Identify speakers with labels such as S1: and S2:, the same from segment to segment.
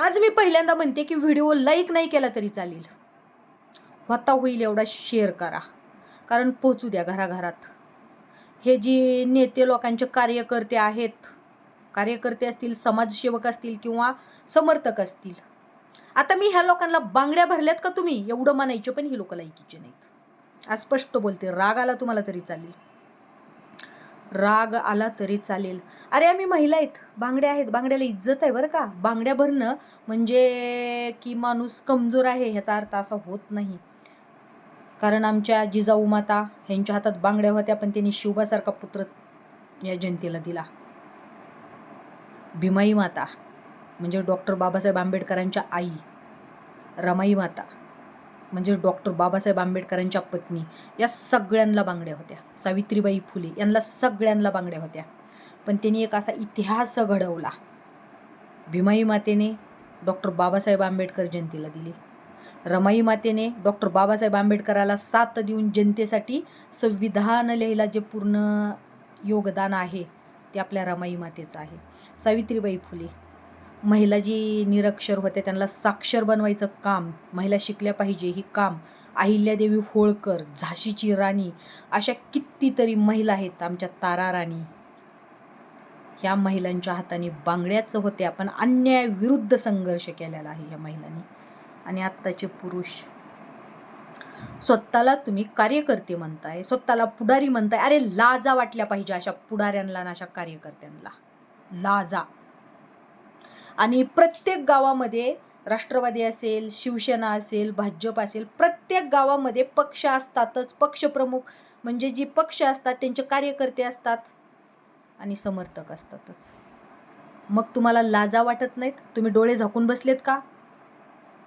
S1: आज मी पहिल्यांदा म्हणते की व्हिडिओ लाईक नाही केला तरी चालेल. होता होईल एवढा शेअर करा. कारण पोचू द्या घराघरात. हे जे नेते लोकांचे कार्यकर्ते आहेत कार्यकर्ते असतील समाजसेवक असतील किंवा समर्थक असतील. आता मी ह्या लोकांना बांगड्या भरल्यात का तुम्ही? एवढं म्हणायचे पण ही लोक लायकीचे नाहीत. आज स्पष्ट बोलते राग आला तुम्हाला तरी चालेल. राग आला तरी चालेल. अरे आम्ही महिला आहेत. बांगड्या आहेत. बांगड्याला इज्जत आहे बरं का. बांगड्या भरणं म्हणजे की माणूस कमजोर आहे ह्याचा अर्थ असा होत नाही. कारण आमच्या जिजाऊ माता ह्यांच्या हातात बांगड्या होत्या पण त्यांनी शिवबासारखा पुत्र या जनतेला दिला. भीमाई माता म्हणजे डॉक्टर बाबासाहेब आंबेडकरांच्या आई रमाई माता. म्हणजे डॉक्टर बाबासाहेब आंबेडकरांच्या पत्नी या सगळ्यांना बांगड्या होत्या. सावित्रीबाई फुले यांना सगळ्यांना बांगड्या होत्या. पण त्यांनी एक असा इतिहास घडवला. भीमाई मातेने डॉक्टर बाबासाहेब आंबेडकर जयंतीला दिले. रमाई मातेने डॉक्टर बाबासाहेब आंबेडकराला साथ देऊन जनतेसाठी संविधान लिहायला जे पूर्ण योगदान आहे ते आपल्या रमाई मातेचं आहे. सावित्रीबाई फुले महिला जी निरक्षर होत्या त्यांना साक्षर बनवायचं काम महिला शिकल्या पाहिजे ही काम अहिल्यादेवी होळकर झाशीची राणी अशा कितीतरी महिला आहेत आमच्या तारा राणी. ह्या महिलांच्या हाताने बांगड्याच होत्या पण अन्यायाविरुद्ध संघर्ष केलेला आहे ह्या महिलांनी. आणि आत्ताचे पुरुष. स्वतःला तुम्ही कार्यकर्ते म्हणताय स्वतःला पुढारी म्हणताय अरे लाजा वाटल्या पाहिजे अशा पुढाऱ्यांना अशा कार्यकर्त्यांना. लाजा. आणि प्रत्येक गावामध्ये राष्ट्रवादी असेल शिवसेना असेल भाजप असेल प्रत्येक गावामध्ये पक्ष असतातच. पक्षप्रमुख म्हणजे जी पक्ष असतात त्यांचे कार्यकर्ते असतात आणि समर्थक असतातच. मग तुम्हाला लाजा वाटत नाहीत? तुम्ही डोळे झाकून बसलेत का?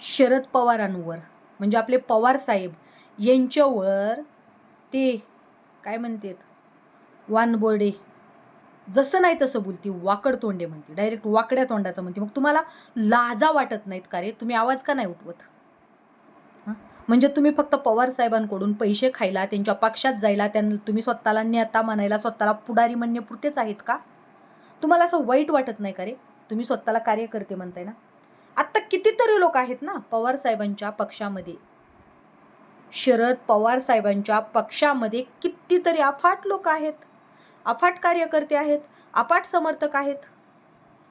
S1: शरद पवारांवर म्हणजे आपले पवार साहेब यांच्यावर ते काय म्हणतात? वानबोर्डे जसं नाही तसं बोलती वाकड तोंडे म्हणते डायरेक्ट वाकड्या तोंडाचं म्हणते. मग तुम्हाला लाजा वाटत नाहीत का रे? तुम्ही आवाज का नाही उठवत? म्हणजे तुम्ही फक्त पवार साहेबांकडून पैसे खायला त्यांच्या पक्षात जायला त्यांना तुम्ही स्वतःला नेता म्हणायला स्वतःला पुढारी म्हणण्यापुरतेच आहेत का? तुम्हाला असं वाईट वाटत नाही का रे? तुम्ही स्वतःला कार्यकर्ते म्हणताय ना? आत्ता कितीतरी लोक आहेत ना पवार साहेबांच्या पक्षामध्ये? शरद पवार साहेबांच्या पक्षामध्ये कितीतरी अफाट लोक आहेत. अफाट कार्यकर्ते आहेत अफाट समर्थक आहेत.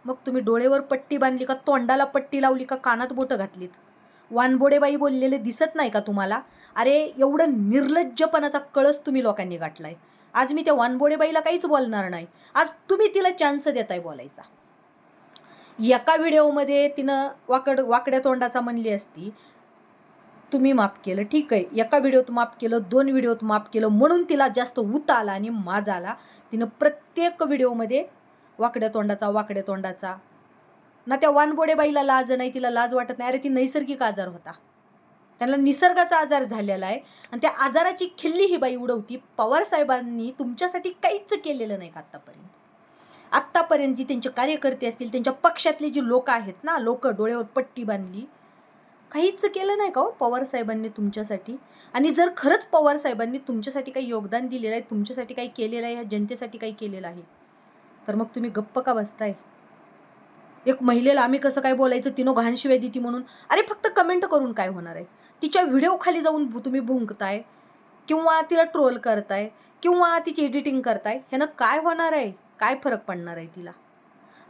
S1: मग तुम्ही डोळेवर पट्टी बांधली का तोंडाला पट्टी लावली का कानात बोटं घातलीत? वानबोडेबाई बोललेले दिसत नाही का तुम्हाला? अरे एवढं निर्लज्जपणाचा कळस तुम्ही लोकांनी गाठलाय. आज मी त्या वानबोडेबाईला काहीच बोलणार नाही. आज तुम्ही तिला चान्स देताय बोलायचा. एका व्हिडिओमध्ये तिनं वाकड वाकड्या तोंडाचा म्हणली असती तुम्ही माफ केलं. ठीक आहे. एका व्हिडिओत माफ केलं दोन व्हिडिओत माफ केलं म्हणून तिला जास्त उत आला आणि माज आला. तिनं प्रत्येक व्हिडिओमध्ये वाकड्या तोंडाचा वाकड्या तोंडाचा. ना त्या वानबोडे बाईला लाज नाही तिला लाज वाटत नाही. अरे ती नैसर्गिक आजार होता. त्यांना निसर्गाचा आजार झालेला आहे. आणि त्या आजाराची खिल्ली ही बाई उडवती. पवार साहेबांनी तुमच्यासाठी काहीच केलेलं नाही का आत्तापर्यंत आत्तापर्यंत जी त्यांचे कार्यकर्ते असतील त्यांच्या पक्षातले जी लोक आहेत ना लोक डोळ्यावर पट्टी बांधली काहीच केलं नाही का हो पवार साहेबांनी तुमच्यासाठी? आणि जर खरंच पवार साहेबांनी तुमच्यासाठी काही योगदान दिलेलं आहे तुमच्यासाठी काही केलेलं आहे ह्या जनतेसाठी काही केलेलं आहे तर मग तुम्ही गप्प का बसताय? एक महिलेला आम्ही कसं काय बोलायचं? तिनं घाण शिवाय देती म्हणून. अरे फक्त कमेंट करून काय होणार आहे? तिच्या व्हिडिओखाली जाऊन भु- तुम्ही भुंकताय किंवा तिला ट्रोल करताय किंवा तिची एडिटिंग करताय ह्यानं काय होणार आहे? काय फरक पडणार आहे तिला?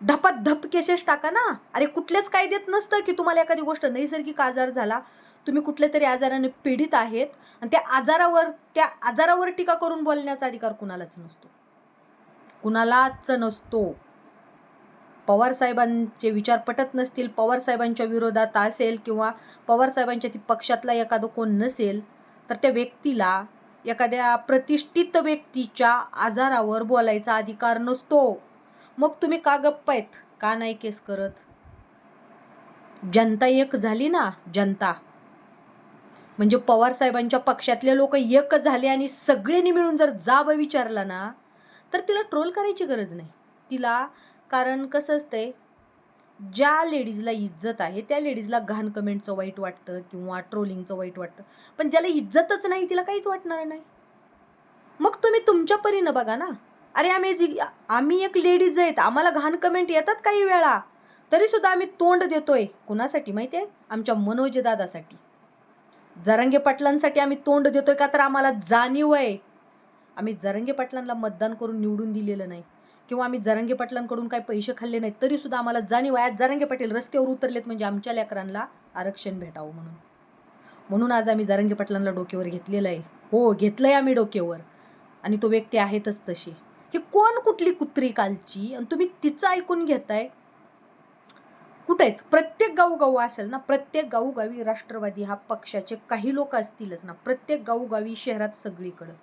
S1: धपात धप केसेस टाका ना. अरे कुठल्याच कायद्यात नसतं की तुम्हाला एखादी गोष्ट नैसर्गिक आजार झाला. तुम्ही कुठल्या तरी आजाराने पीडित आहेत आणि त्या आजारावर त्या आजारावर टीका करून बोलण्याचा अधिकार कुणालाच नसतो. कुणालाच नसतो. पवार साहेबांचे विचार पटत नसतील पवार साहेबांच्या विरोधात असेल किंवा पवार साहेबांच्या ती पक्षातला एखादं कोण नसेल तर त्या व्यक्तीला एखाद्या प्रतिष्ठित व्यक्तीच्या आजारावर बोलायचा अधिकार नसतो. मग तुम्ही का गप्प आहेत? का नाही केस करत? जनता एक झाली ना जनता. म्हणजे पवार साहेबांच्या पक्षातले लोक एक झाले आणि सगळ्यांनी मिळून जर जाब विचारला ना तर तिला ट्रोल करायची गरज नाही. तिला कारण कसं असतंय ज्या लेडीजला इज्जत आहे त्या लेडीजला घाण कमेंटचं वाईट वाटतं किंवा ट्रोलिंगचं वाईट वाटतं. पण ज्याला इज्जतच नाही तिला काहीच वाटणार नाही. मग तुम्ही तुमच्या परीनं बघा ना. अरे आम्ही जी आम्ही एक लेडीज आहेत आम्हाला घाण कमेंट येतात काही वेळा. तरीसुद्धा आम्ही तोंड देतोय. कुणासाठी माहिती आहे आमच्या मनोजदादासाठी जरंगे पाटलांसाठी आम्ही तोंड देतोय का तर आम्हाला जाणीव आहे. आम्ही जरंगे पाटलांना मतदान करून निवडून दिलेलं नाही. किंवा आम्ही जरंगे पाटलांकडून काही पैसे खाल्ले नाहीत तरीसुद्धा आम्हाला जाणीव आहे. आज जरंगे पाटील रस्त्यावर उतरलेत म्हणजे आमच्या लेकरांना आरक्षण भेटावं म्हणून. म्हणून आज आम्ही जरंगे पाटलांना डोक्यावर घेतलेलं आहे. हो घेतलं आहे आम्ही डोक्यावर. आणि तो व्यक्ती आहेतच तशी. ही कोण कुठली कुत्री कालची आणि तुम्ही तिचं ऐकून घेताय? कुठं आहेत? प्रत्येक गावोगावी असेल ना प्रत्येक गावोगावी राष्ट्रवादी हा पक्षाचे काही लोक असतीलच ना प्रत्येक गावोगावी शहरात सगळीकडं.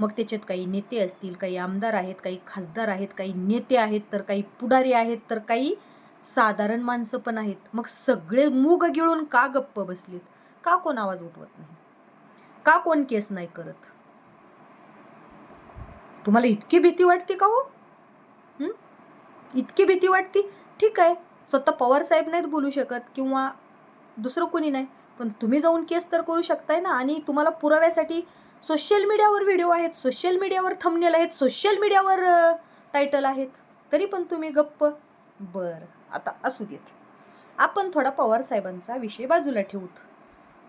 S1: मग त्याच्यात काही नेते असतील काही आमदार आहेत काही खासदार आहेत काही नेते आहेत तर काही पुढारी आहेत तर काही साधारण माणसं पण आहेत. मग सगळे मूग गिळून का गप्प बसलीत? का कोण आवाज उठवत नाही? का कोण केस नाही करत? तुम्हाला इतकी भीती वाटते का हो? इतकी भीती वाटते? ठीक आहे. स्वतः पवार साहेब नाहीत बोलू शकत किंवा दुसरं कोणी नाही. पण तुम्ही जाऊन केस तर करू शकताय ना आणि तुम्हाला पुराव्यासाठी सोशल मीडियावर व्हिडिओ आहेत सोशल मीडियावर थंबनेल आहेत सोशल मीडियावर टायटल आहेत. तरी पण तुम्ही गप्प. बर आता असू देत. आपण थोडा पवार साहेबांचा विषय बाजूला ठेवूत.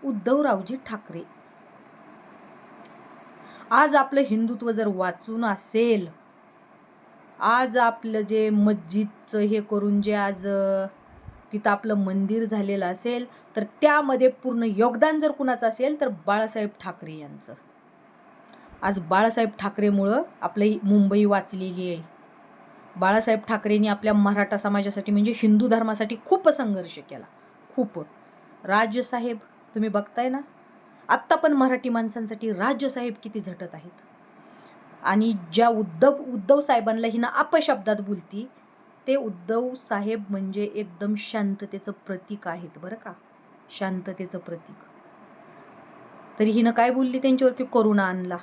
S1: उद्धवरावजी ठाकरे. आज आपलं हिंदुत्व जर वाचून असेल आज आपलं जे मस्जिदचं हे करून जे आज तिथं आपलं मंदिर झालेलं असेल तर त्यामध्ये पूर्ण योगदान जर कुणाचं असेल तर बाळासाहेब ठाकरे यांचं. आज बाळासाहेब ठाकरेमुळं आपलं ही मुंबई वाचलेली आहे. बाळासाहेब ठाकरेंनी आपल्या मराठा समाजासाठी म्हणजे हिंदू धर्मासाठी खूप संघर्ष केला. खूप राजसाहेब तुम्ही बघताय ना? आत्ता पण मराठी माणसांसाठी राजसाहेब किती झटत आहेत. आणि ज्या उद्धव उद्धव साहेबांना हिनं अपशब्दात बोलती ते उद्धव साहेब म्हणजे एकदम शांततेचं प्रतीक आहेत बरं का. शांततेचं प्रतीक. तरी हिनं काय बोलली त्यांच्यावरती? करुणा आणला.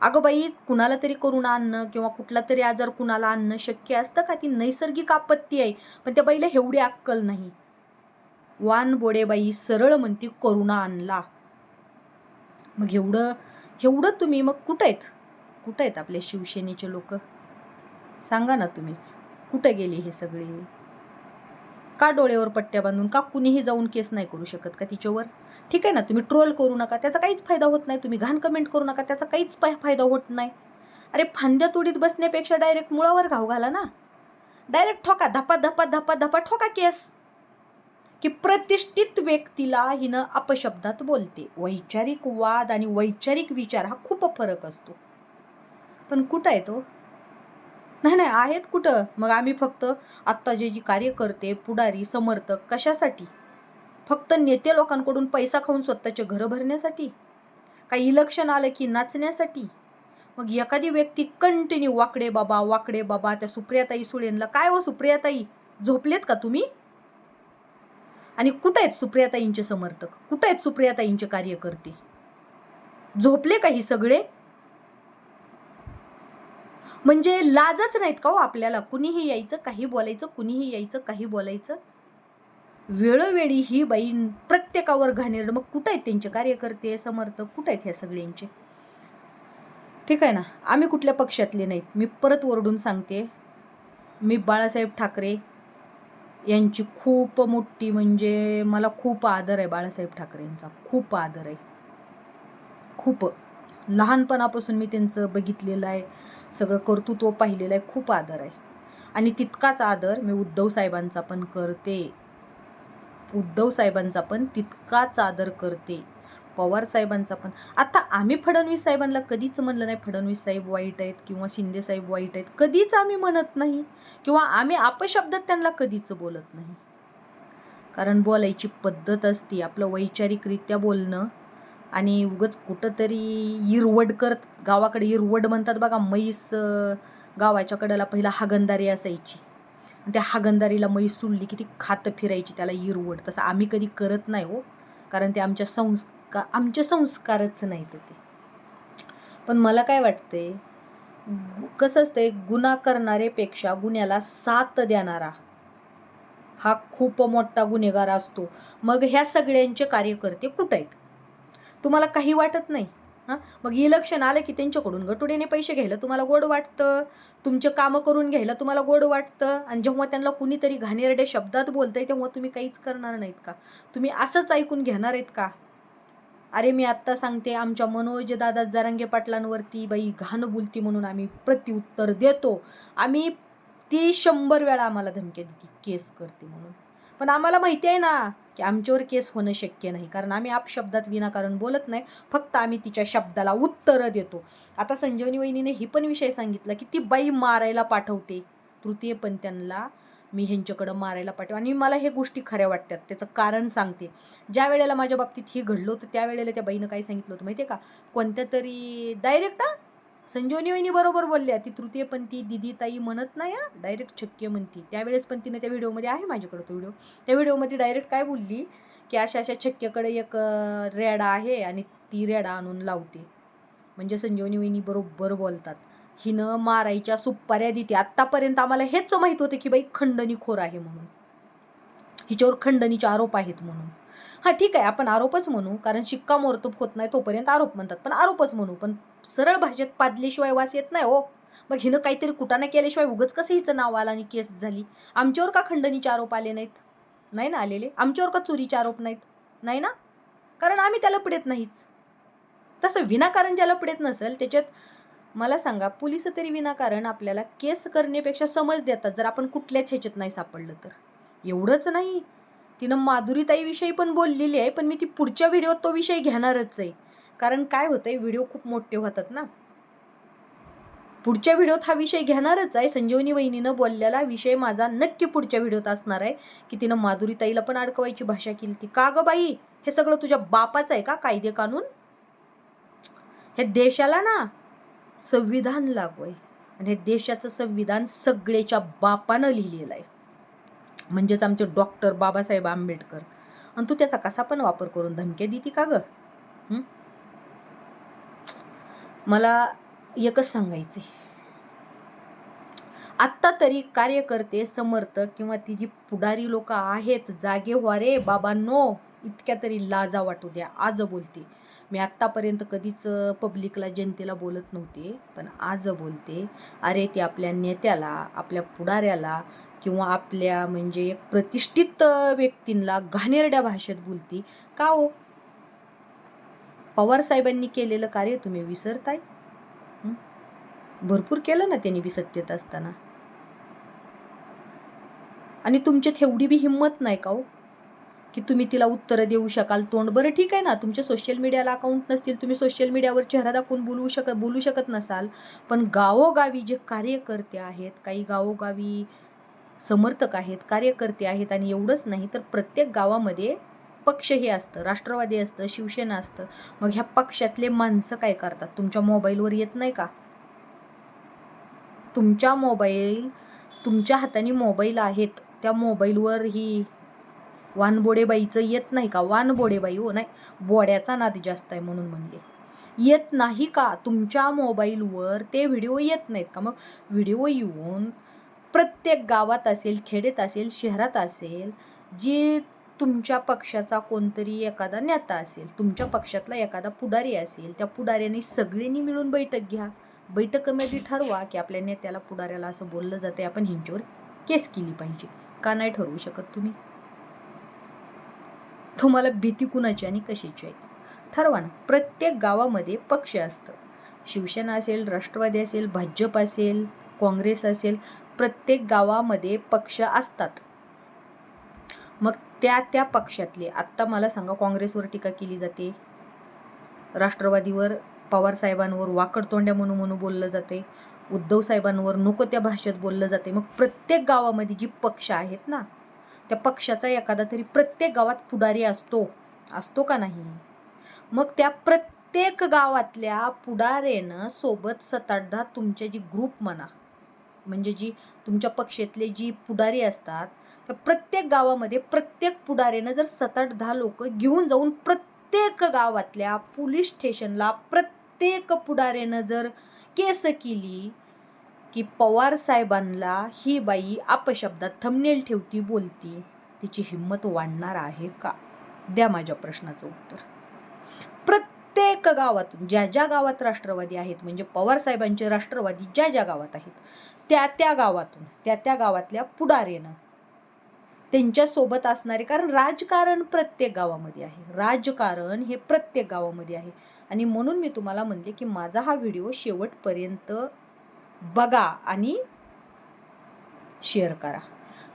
S1: अगं बाई कुणाला तरी करुणा आणणं किंवा कुठला तरी आजार कुणाला आणणं शक्य असतं का? ती नैसर्गिक आपत्ती आहे. पण त्या बाईला एवढी अक्कल नाही. वान बोडेबाई सरळ म्हणती करुणा आणला. मग एवढं एवढं तुम्ही मग कुठं आहेत? कुठं आहेत आपले शिवसेनेचे लोक? सांगा ना तुम्हीच. कुठं गेले हे सगळे? का डोळ्यावर पट्ट्या बांधून का कुणीही जाऊन केस नाही करू शकत का तिच्यावर? ठीक आहे ना तुम्ही ट्रोल करू नका. त्याचा काहीच फायदा होत नाही. तुम्ही घाण कमेंट करू नका. त्याचा काहीच फायदा होत नाही. अरे फांद्या तुडीत बसण्यापेक्षा डायरेक्ट मुळावर घाव घाला ना. डायरेक्ट ठोका धपा धपा धपा धपा ठोका केस. की प्रतिष्ठित व्यक्तीला हिनं अपशब्दात बोलते. वैचारिक वाद आणि वैचारिक विचार हा खूप फरक असतो. पण कुठं आहे तो? नाही नाही आहेत कुठं? मग आम्ही फक्त आत्ता जे जी कार्यकर्ते पुढारी समर्थक कशासाठी? फक्त नेते लोकांकडून पैसा खाऊन स्वतःचे घरं भरण्यासाठी? काही इलेक्शन आलं की नाचण्यासाठी? मग एखादी व्यक्ती कंटिन्यू वाकडे बाबा वाकडे बाबा त्या सुप्रियाताई सुळेंला काय हो सुप्रियाताई? झोपलेत का तुम्ही? आणि कुठं आहेत सुप्रियाताईंचे समर्थक? कुठं आहेत सुप्रियाताईंचे कार्यकर्ते? झोपले काही सगळे? म्हणजे लाजच नाहीत का हो आपल्याला? कुणीही यायचं काही बोलायचं कुणीही यायचं काही बोलायचं? वेळोवेळी ही बाई प्रत्येकावर घाणेरड मग कुठं आहेत त्यांचे कार्यकर्ते समर्थक? कुठं आहेत ह्या सगळ्यांचे? ठीक आहे ना? आम्ही कुठल्या पक्षातले नाहीत. मी परत ओरडून सांगते. मी बाळासाहेब ठाकरे यांची खूप मोठी म्हणजे मला खूप आदर आहे बाळासाहेब ठाकरेंचा. खूप आदर आहे. खूप. लहानपणापासून मी त्यांचं बघितलेलं आहे. सगळं कर्तृत्व पाहिलेलं आहे. खूप आदर आहे. आणि तितकाच आदर मी उद्धव साहेबांचा पण करते. उद्धव साहेबांचा पण तितकाच आदर करते. पवार साहेबांचा पण. आता आम्ही फडणवीस साहेबांना कधीच म्हणलं नाही फडणवीस साहेब वाईट आहेत किंवा शिंदे साहेब वाईट आहेत. कधीच आम्ही म्हणत नाही किंवा आम्ही अपशब्दात त्यांना कधीच बोलत नाही. कारण बोलायची पद्धत असते आपलं वैचारिकरित्या बोलणं आणि उगच कुठंतरी इरवड करत गावाकडे इरवड म्हणतात बघा म्हैस गावाच्या कडेला पहिला हागंदारी असायची. आणि त्या हागंदारीला म्हैस सुडली की ती खातं फिरायची त्याला इरवड. तसं आम्ही कधी करत नाही हो. कारण ते आमच्या का? आमचे संस्कारच नाहीत ते. पण मला काय वाटते गु- कसं असतंय गुन्हा करणारेपेक्षा गुन्ह्याला साथ देणारा हा खूप मोठा गुन्हेगार असतो. मग ह्या सगळ्यांचे कार्यकर्ते कुठं आहेत? तुम्हाला काही वाटत नाही हां? मग इलेक्शन आलं की त्यांच्याकडून गटुड्याने पैसे घ्यायला तुम्हाला गोड वाटतं? तुमचे कामं करून घ्यायला तुम्हाला गोड वाटतं? आणि जेव्हा त्यांना कुणीतरी घाणेरड्या शब्दात बोलतंय तेव्हा तुम्ही काहीच करणार नाहीत का? तुम्ही असंच ऐकून घेणार आहेत का? अरे मी आत्ता सांगते आमच्या मनोज दादा जरांगे पाटलांवरती बाई घाण बोलती म्हणून आम्ही प्रत्युत्तर देतो. आम्ही ती शंभर वेळा आम्हाला धमक्या देते केस करते म्हणून. पण आम्हाला माहिती आहे ना की आमच्यावर केस होणं शक्य नाही. कारण आम्ही अपशब्दात विनाकारण बोलत नाही फक्त आम्ही तिच्या शब्दाला उत्तरं देतो. आता संजीवनी वहिनीने ही पण विषय सांगितला की ती बाई मारायला पाठवते. तृतीय पण त्यांना मी ह्यांच्याकडं मारायला पाठव आणि मला हे गोष्टी खऱ्या वाटतात. त्याचं कारण सांगते. ज्या वेळेला माझ्या बाबतीत हे घडलं होतं त्यावेळेला त्या बाईनं काय सांगितलं होतं माहिती आहे का? कोणत्या तरी डायरेक्ट हा? संजीवनी वहिनी बरोबर बोलल्या. ती तृतीय पण ती दिदी ताई म्हणत नाही हा? डायरेक्ट छक्के म्हणती. त्यावेळेस पण तिने त्या व्हिडिओमध्ये आहे माझ्याकडं तो व्हिडिओ. त्या व्हिडिओमध्ये डायरेक्ट काय बोलली? की अशा अशा छक्क्याकडे एक रेडा आहे आणि ती रेडा आणून लावते. म्हणजे संजीवनी वहिनी बरोबर बोलतात. हिनं मारायच्या सुपाऱ्या देते. आत्तापर्यंत आम्हाला हेच माहीत होते की बाई खंडणीखोर आहे म्हणून. हिच्यावर खंडणीचे आरोप आहेत म्हणून. हां ठीक आहे आपण आरोपच म्हणू कारण शिक्कामोर्तब होत नाही तोपर्यंत आरोप म्हणतात. पण आरोपच म्हणू पण सरळ भाषेत पादल्याशिवाय वास येत नाही हो. मग हिनं काहीतरी कुटाणा केल्याशिवाय उगच कसं हिचं नाव आलं आणि केस झाली? आमच्यावर का खंडणीचे आरोप आले नाहीत? नाही ना आलेले? आमच्यावर का चोरीचे आरोप नाहीत? नाही ना? कारण आम्ही त्याला पिडेत नाहीच. तसं विनाकारण ज्याला पिडेत नसेल त्याच्यात मला सांगा पोलीस तरी विनाकारण आपल्याला केस करण्यापेक्षा समज देतात जर आपण कुठल्याच ह्याच्यात नाही सापडलं तर. एवढंच नाही. तिनं माधुरीताईविषयी पण बोललेली आहे पण मी ती पुढच्या व्हिडिओत तो विषय घेणारच आहे. कारण काय होतंय व्हिडिओ खूप मोठे होतात ना. पुढच्या व्हिडिओत हा विषय घेणारच आहे. संजीवनी वहिनीनं बोललेला विषय माझा नक्की पुढच्या व्हिडिओत असणार आहे की तिनं माधुरीताईला पण अडकवायची भाषा केली ती का ग बाई? हे सगळं तुझ्या बापाचं आहे का कायदे कानून? ह्या देशाला ना. संविधान लागू आहे. आणि हे देशाचं संविधान सगळेच्या बापानं लिहिलेलं आहे. म्हणजेच आमचे डॉक्टर बाबासाहेब आंबेडकर. आणि तू त्याचा कसा पण वापर करून धमक्या देती का ग? मला एकच सांगायचे आत्ता तरी कार्यकर्ते समर्थक किंवा ती जी पुढारी लोक आहेत जागे व्हा रे बाबांनो इतक्या तरी लाजा वाटू द्या. आज बोलते. मी आत्तापर्यंत कधीच पब्लिकला जनतेला बोलत नव्हते. पण आज बोलते. अरे ते आपल्या नेत्याला आपल्या पुढाऱ्याला किंवा आपल्या म्हणजे एक प्रतिष्ठित व्यक्तींना घाणेरड्या भाषेत बोलती. का हो? पवार साहेबांनी केलेलं कार्य तुम्ही विसरताय? भरपूर केलं ना त्यांनी बी सत्तेत असताना. आणि तुमच्यात एवढी बी हिंमत नाही का हो? की तुम्ही तिला उत्तरं देऊ शकाल तोंड. बरं ठीक आहे ना. तुमच्या सोशल मीडियाला अकाउंट नसतील तुम्ही सोशल मीडियावर चेहरा दाखवून बोलवू शक बोलू शकत नसाल. पण गावोगावी जे कार्यकर्ते आहेत काही गावोगावी समर्थक आहेत कार्यकर्ते आहेत आणि एवढंच नाही तर प्रत्येक गावामध्ये पक्ष हे असतं. राष्ट्रवादी असतं शिवसेना असतं. मग ह्या पक्षातले माणसं काय करतात? तुमच्या मोबाईलवर येत नाही का? तुमच्या मोबाईल तुमच्या हाताने मोबाईल आहेत. त्या मोबाईलवर ही वानबोडेबाईचं येत नाही का? वानबोडेबाई हो नाही. बोड्याचा नाद जास्त आहे म्हणून म्हणले. येत नाही का? तुमच्या मोबाईलवर ते व्हिडिओ येत नाहीत का? मग व्हिडिओ येऊन प्रत्येक गावात असेल खेडेत असेल शहरात असेल जी तुमच्या पक्षाचा कोणतरी एखादा नेता असेल तुमच्या पक्षातला एखादा पुढारी असेल त्या पुढाऱ्याने सगळ्यांनी मिळून बैठक घ्या. बैठकमध्ये ठरवा की आपल्या नेत्याला पुढाऱ्याला असं बोललं जाते आपण ह्यांच्यावर केस केली पाहिजे. का नाही ठरवू शकत तुम्ही? तुम्हाला भीती कुणाची आणि कशाची आहे? ठरवा ना. प्रत्येक गावामध्ये पक्ष असतं. शिवसेना असेल राष्ट्रवादी असेल भाजप असेल काँग्रेस असेल प्रत्येक गावामध्ये पक्ष असतात. मग त्या त्या पक्षातले आत्ता मला सांगा काँग्रेसवर टीका केली जाते? राष्ट्रवादीवर पवार साहेबांवर वाकड म्हणून म्हणून बोललं जाते. उद्धव साहेबांवर नको त्या भाषेत बोललं जाते. मग प्रत्येक गावामध्ये जी पक्ष आहेत ना त्या पक्षाचा एखादा तरी प्रत्येक गावात पुढारी असतो. असतो का नाही? मग त्या प्रत्येक गावातल्या पुढाऱ्यानं सोबत सात आठ तुमचे जी ग्रुप म्हणा म्हणजे जी तुमच्या पक्षातले जी पुढारी असतात त्या प्रत्येक गावामध्ये प्रत्येक पुढाऱ्यानं जर सात आठ दहा लोक घेऊन जाऊन प्रत्येक गावातल्या पोलीस स्टेशनला प्रत्येक पुढाऱ्यानं जर केस केली की पवार साहेबांना ही बाई अपशब्दात थंबनेल ठेवती बोलती. तिची हिंमत वाढणार आहे का? द्या माझ्या प्रश्नाचं उत्तर. प्रत्येक गावातून ज्या ज्या गावात राष्ट्रवादी आहेत म्हणजे पवार साहेबांचे राष्ट्रवादी ज्या ज्या गावात आहेत त्या त्या गावातून त्या त्या गावातल्या पुढाऱ्यानं त्यांच्यासोबत असणारे कारण राजकारण प्रत्येक गावामध्ये आहे. राजकारण हे प्रत्येक गावामध्ये आहे. आणि म्हणून मी तुम्हाला म्हणले की माझा हा व्हिडिओ शेवटपर्यंत बघा आणि शेअर करा.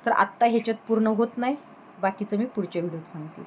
S1: तर आत्ता ह्याच्यात पूर्ण होत नाही. बाकीचं मी पुढच्या व्हिडिओत सांगते.